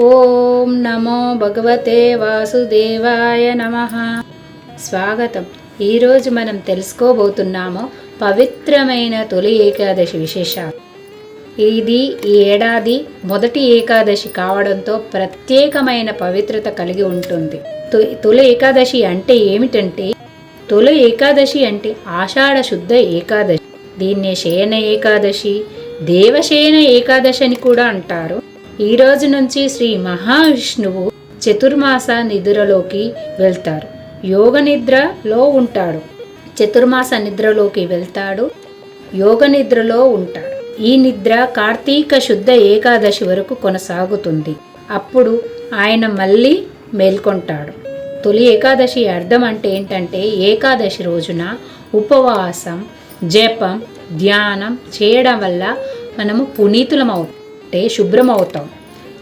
ఓం నమో భగవతే వాసుదేవాయ నమ. స్వాగతం. ఈరోజు మనం తెలుసుకోబోతున్నాము పవిత్రమైన తొలి ఏకాదశి విశేషాలు. ఇది ఈ ఏడాది మొదటి ఏకాదశి కావడంతో ప్రత్యేకమైన పవిత్రత కలిగి ఉంటుంది. తొలి ఏకాదశి అంటే ఏమిటంటే తొలి ఏకాదశి అంటే ఆషాఢ శుద్ధ ఏకాదశి. దీన్నే శయన ఏకాదశి దేవశయన ఏకాదశి అని కూడా అంటారు. ఈ రోజు నుంచి శ్రీ మహావిష్ణువు చతుర్మాస నిద్రలోకి వెళ్తారు యోగ నిద్రలో ఉంటాడు. చతుర్మాస నిద్రలోకి వెళ్తాడు. యోగ నిద్రలో ఉంటాడు. ఈ నిద్ర కార్తీక శుద్ధ ఏకాదశి వరకు కొనసాగుతుంది. అప్పుడు ఆయన మళ్ళీ మేల్కొంటాడు. తొలి ఏకాదశి అర్థం అంటే ఏంటంటే ఏకాదశి రోజున ఉపవాసం జపం ధ్యానం చేయడం వల్ల మనము పునీతులమవుతాం. అంటే శుభ్రమవుతాం.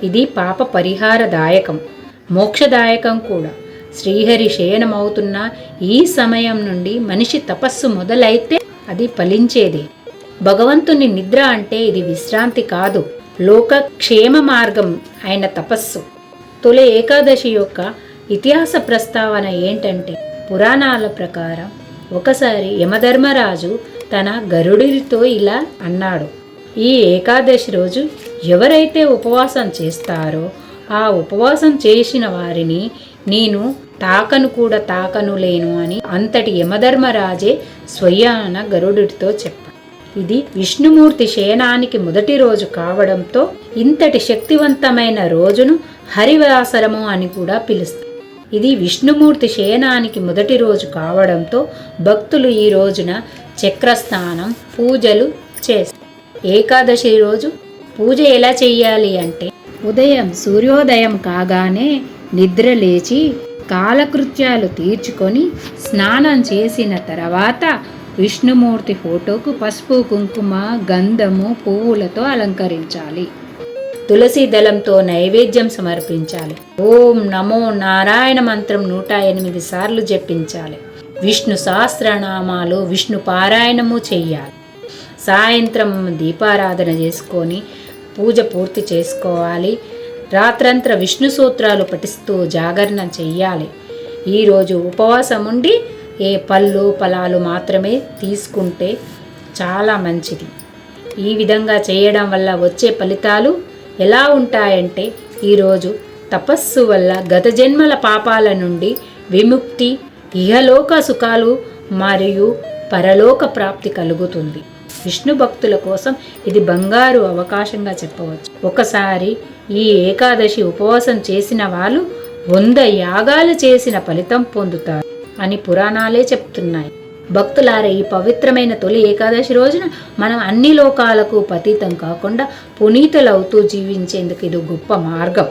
ఇది పాప పరిహారదాయకం మోక్షదాయకం కూడా. శ్రీహరి శయనమవుతున్న ఈ సమయం నుండి మనిషి తపస్సు మొదలైతే అది ఫలించేది. భగవంతుని నిద్ర అంటే ఇది విశ్రాంతి కాదు. లోక క్షేమ మార్గం అయిన తపస్సు. తొలి ఏకాదశి యొక్క ఇతిహాస ప్రస్తావన ఏంటంటే పురాణాల ప్రకారం ఒకసారి యమధర్మరాజు తన గరుడితో ఇలా అన్నాడు. ఈ ఏకాదశి రోజు ఎవరైతే ఉపవాసం చేస్తారో ఆ ఉపవాసం చేసిన వారిని నేను తాకను కూడా తాకను లేను అని అంతటి యమధర్మరాజే స్వయాన గరుడితో చెప్పాడు. ఇది విష్ణుమూర్తి శయనానికి మొదటి రోజు కావడంతో ఇంతటి శక్తివంతమైన రోజును హరివాసరము అని కూడా పిలుస్తారు. ఇది విష్ణుమూర్తి శయనానికి మొదటి రోజు కావడంతో భక్తులు ఈ రోజున చక్రస్నానం పూజలు చేస్తారు. ఏకాదశి రోజు పూజ ఎలా చెయ్యాలి అంటే ఉదయం సూర్యోదయం కాగానే నిద్ర లేచి కాలకృత్యాలు తీర్చుకొని స్నానం చేసిన తర్వాత విష్ణుమూర్తి ఫోటోకు పసుపు కుంకుమ గంధము పువ్వులతో అలంకరించాలి. తులసి దళంతో నైవేద్యం సమర్పించాలి. ఓం నమో నారాయణ మంత్రం నూట ఎనిమిది సార్లు జపించాలి. విష్ణు సహస్రనామాలు విష్ణు పారాయణము చెయ్యాలి. సాయంత్రం దీపారాధన చేసుకొని పూజ పూర్తి చేసుకోవాలి. రాత్రంతా విష్ణు సూత్రాలు పఠిస్తూ జాగరణ చెయ్యాలి. ఈరోజు ఉపవాసం ఉండి ఏ పళ్ళు ఫలాలు మాత్రమే తీసుకుంటే చాలా మంచిది. ఈ విధంగా చేయడం వల్ల వచ్చే ఫలితాలు ఎలా ఉంటాయంటే ఈరోజు తపస్సు వల్ల గత జన్మల పాపాల నుండి విముక్తి ఇహలోక సుఖాలు మరియు పరలోక ప్రాప్తి కలుగుతుంది. విష్ణు భక్తుల కోసం ఇది బంగారు అవకాశంగా చెప్పవచ్చు. ఒకసారి ఈ ఏకాదశి ఉపవాసం చేసిన వాళ్ళు వంద యాగాలు చేసిన ఫలితం పొందుతారు అని పురాణాలే చెప్తున్నాయి. భక్తులార ఈ పవిత్రమైన తొలి ఏకాదశి రోజున మనం అన్ని లోకాలకు పతీతం కాకుండా పునీతులవుతూ జీవించేందుకు ఇది గొప్ప మార్గం.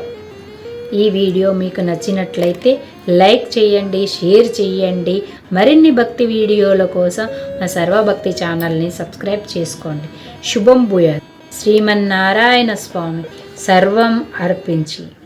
ఈ వీడియో మీకు నచ్చినట్లయితే లైక్ చేయండి షేర్ చేయండి. మరిన్ని భక్తి వీడియోల కోసం మా సర్వభక్తి ఛానల్ని సబ్స్క్రైబ్ చేసుకోండి. శుభం భూయాత్. శ్రీమన్నారాయణ స్వామి. సర్వం అర్పించి.